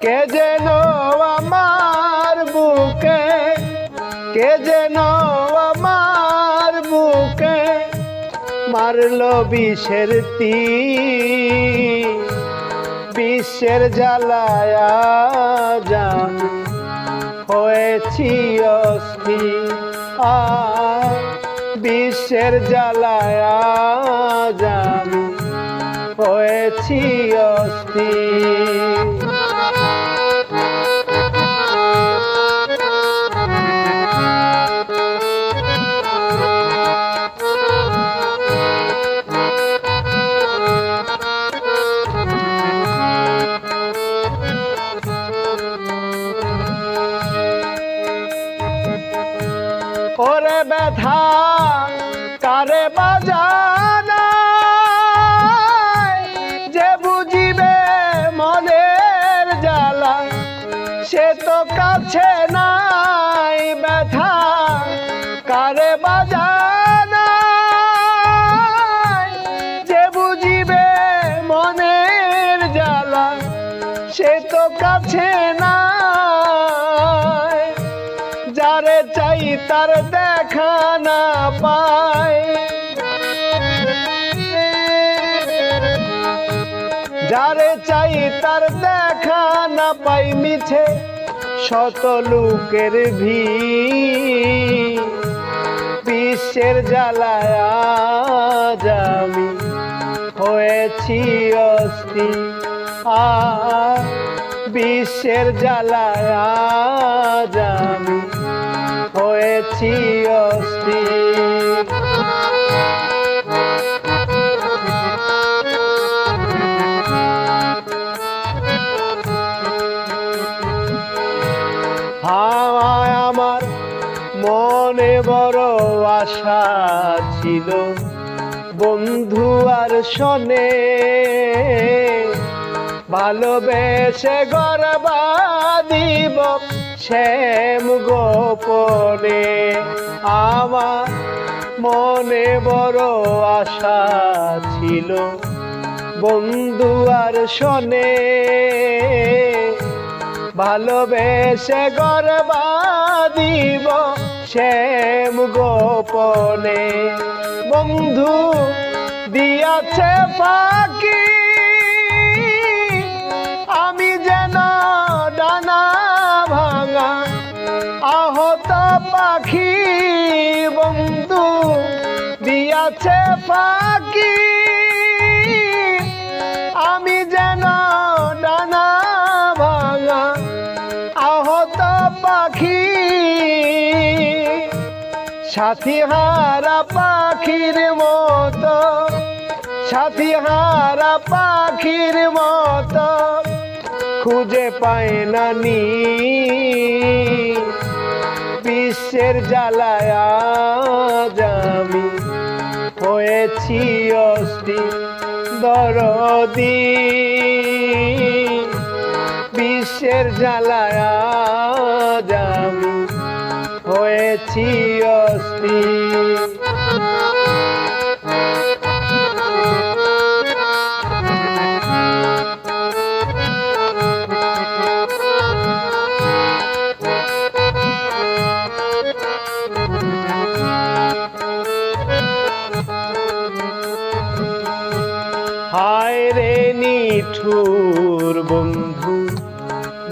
কে যেন আমার বুকে, কে যেন আমার বুকে মারলো বিষের তীর। বিশ্বের জ্বালায়া যান হয়েছি অস্থির। আর বিশ্বের জ্বালায়া যান হয়েছি অস্থির। ব্যথা কারে বাজানা? যে বুঝিবে মনের জ্বালা, সে তো কাছে নাই ব্যথা। কারে বাজানা? যে বুঝিবে মনের জ্বালা, সে তো কাছে নাই। যারে চাই তার না পায়। যারে চাই তার দেখা না পাই মিছে, শত লোকের ভিড়। বিশ্বের জ্বালায় আমি হয়েছি অস্থির আ বিশ্বের জ্বালায় আমি হয়েছি অস্থির হাওয়ায় আমার মনে বড় আশা ছিল। বন্ধু আর শোনে, ভালোবেসে গরবা দিব শ্যাম গোপনে। আমার মনে বড় আশা ছিল। বন্ধু আর শোনে ভালোবেসে গরবা দিব শ্যাম গোপনে। বন্ধু দিয়াছে পাখি আমি যেন ডানা ভাঙা আহত পাখি। বন্ধু দিয়াছে পাখি সাথী হারা পাখির মতো সাথী হারা পাখির মতো খুঁজে পায় না নি। বিশ্বের জ্বালায় আমি হয়েছি অস্থির দরদি। বিশ্বের জ্বালায় আমি হয়েছি অস্থির। হায় রে নিঠুর বন্ধু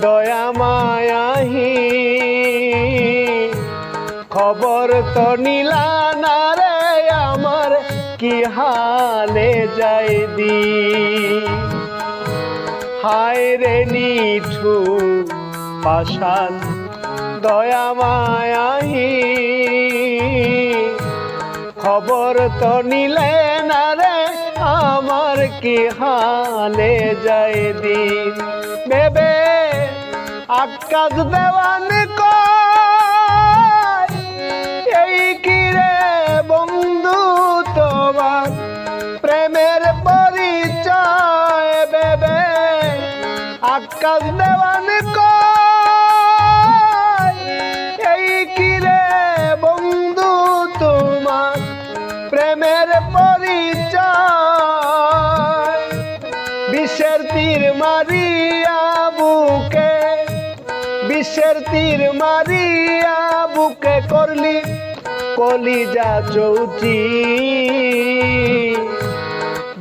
দয়া মায়াহি খবর তো নিলা না রে আমার কি হালে যাই দি? হায় রে নিঠু পাশান দয়া মায়াহি। খবর তো নিলে না রে আমার কি হালে যায় দিন বেবে আকাশ দেওয়ান কয়, মারিয়া বুকে বিশ্বের তীর মারিয়া বুকে করলি কলিজা চৌচি।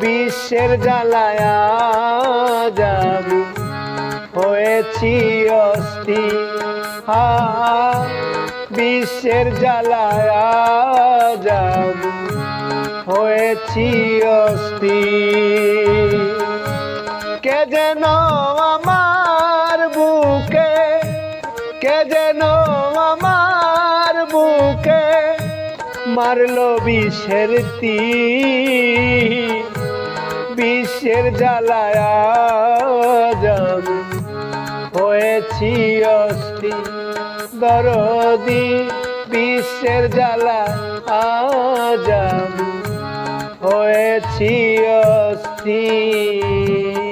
বিশ্বের জ্বালায়া যাবি হয়েছি অস্থি। হা বিশ্বের জ্বালায়া যাবি হয়েছি অস্থি। কে যেন আমার বুকে, কে যেন আমার বুকে মারলো বিষের তীর বিশ্বের জ্বালায়া হয়েছি অস্থি। দরদি বিশ্বের জ্বালা আজাব হয়েছি অস্থির